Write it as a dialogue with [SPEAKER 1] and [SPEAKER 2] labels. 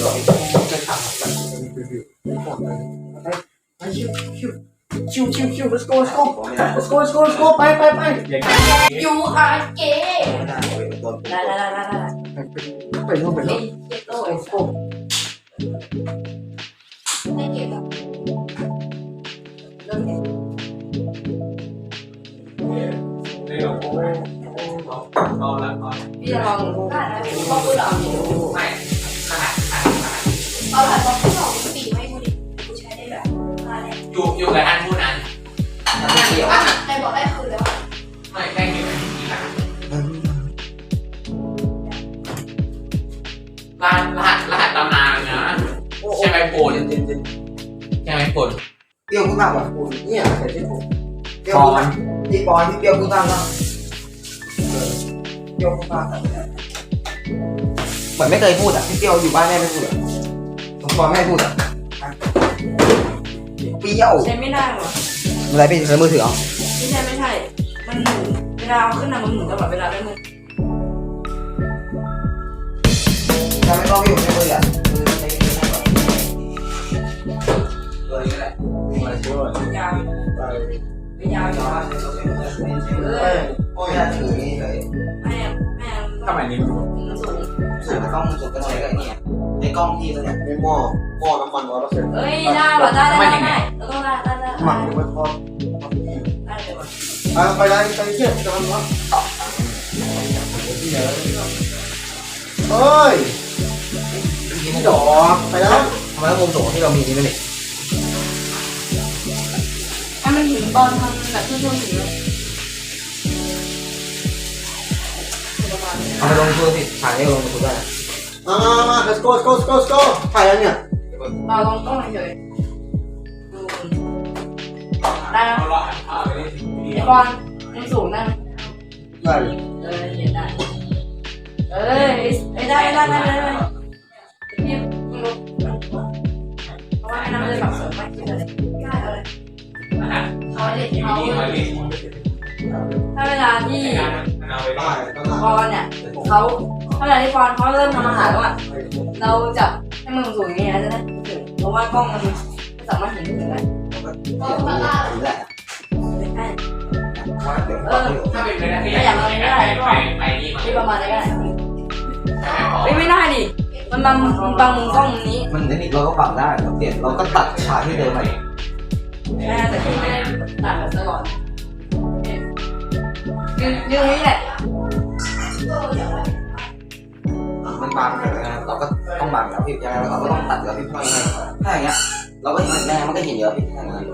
[SPEAKER 1] ไปชิวชิวชิวชิวชิว let's go let's go let's go let's go let's go ไปไปไป
[SPEAKER 2] ยูอาร์เก
[SPEAKER 1] ไม่ได้เว้ยโดน
[SPEAKER 2] ได้ได้ได้ได้ได้
[SPEAKER 1] ไปนู่นไป
[SPEAKER 2] เฮ้
[SPEAKER 1] นู่
[SPEAKER 2] ย
[SPEAKER 1] น
[SPEAKER 2] เก็บโต้
[SPEAKER 1] let's go
[SPEAKER 2] ไม่เก็บอะเริ่มเก็บ
[SPEAKER 3] เดี๋ยวโอ้รอแล้วก่อน
[SPEAKER 2] พี่จะลองได้นะพี่ลองดูหรอ
[SPEAKER 3] ไม่
[SPEAKER 2] เย็
[SPEAKER 3] น
[SPEAKER 1] เย็
[SPEAKER 2] น
[SPEAKER 1] เย็น
[SPEAKER 3] ใช่ไหมโปน
[SPEAKER 1] เปรี้ยวพูดมากกว่าคุณเนี่ยใส่ที่ผมเปรี้ยวพูดมากพี่ปอนพี่เปรี้ยวพูดมากแล้วเปรี้ยวพูดมากเหมือนไม่เคยพูดอะพี่เปรี้ยวอยู่บ้านแม่ไม่พูดอะผมปอนแม่พูดอะเปรี้ยว
[SPEAKER 2] ใช้ไม่ได้หรอ
[SPEAKER 1] อะไรพี่ใช้มือถือเอา
[SPEAKER 2] ไม่ใช่ไม่ใช่ มันหมุนเวลาเอาขึ้นมามันหมุนตลอดเวลาไม่มึง
[SPEAKER 1] ทำไม่ต้องพี่ผมใช้มืออะ เออโอ้ยถือนี่เลย
[SPEAKER 2] แม่แม่
[SPEAKER 3] ทำไมนี่
[SPEAKER 2] มันสูง
[SPEAKER 1] ถือกล้องสุดก็ใช้กับเนี่ยในกล้องพี่ตัวเนี่ยในหม้อหม้อน้ำมันร้อยเปอร์เซ็นต์
[SPEAKER 2] เอ้ยได้ว่ะได้ได้ได้ได้แล้วก็ได้ได้ได้
[SPEAKER 1] หมักอยู่บนทอด
[SPEAKER 2] ได้เลยว่ะ
[SPEAKER 1] ไปไปไปเชื่อจะทำวะเฮ้ยพี่ดอกไปแล้วทำไมต้องวงโสที่เรามีนี่ไม่เนี่ย
[SPEAKER 2] ประมาณนี้
[SPEAKER 1] ทำไมลงทุนสิถ่ายให้ลงทุนได้มามา let's go let's go let's go let's go ถ่ายแล้วเนี่ย
[SPEAKER 2] เราลองต้องเฉยได้นะ
[SPEAKER 3] เอาละเอ
[SPEAKER 2] หัสเด็กเขา
[SPEAKER 3] เขาเรีย
[SPEAKER 2] ถ้าเวลาที่
[SPEAKER 3] มันเอาไป
[SPEAKER 1] ก็ได้
[SPEAKER 2] บอลเนี่ยเขาถ้าเวลาที่บอลเขาเริ่มทำอาหารแล้วอะเราจับให้มึงสูงอย่างนี้นะจะได้ถึงเพราะว่ากล้องมันไม่สามารถเห็นถึงได้
[SPEAKER 1] แหละ
[SPEAKER 2] ใช่
[SPEAKER 3] ถ้าเป็นไปได้ก็อยากไปไปไปนี่มา
[SPEAKER 2] ที่ประมาณนี้ก็ได้
[SPEAKER 3] ใช่ไมพอ
[SPEAKER 2] เฮ้ยไม่ได้ดิมันบังบังกล้องนี้
[SPEAKER 1] มันนี่เราก็ปรับได้เราเปลี่ยนเราก็ตัดฉากที่เดิมไป
[SPEAKER 2] แม่แต่ที่ไม่ได้ ตัดแบบตลอดยืนยืนนี่แหละ
[SPEAKER 1] มันบางแต่เราก็ต้องบางแล้วพี่ยังไงเราก็ต้องตัดแล้วพี่ถ้าอย่างเงี้ย เราก็เห็นแม่มันก็เห็นเยอะพี่ถ้าอย่างนั้น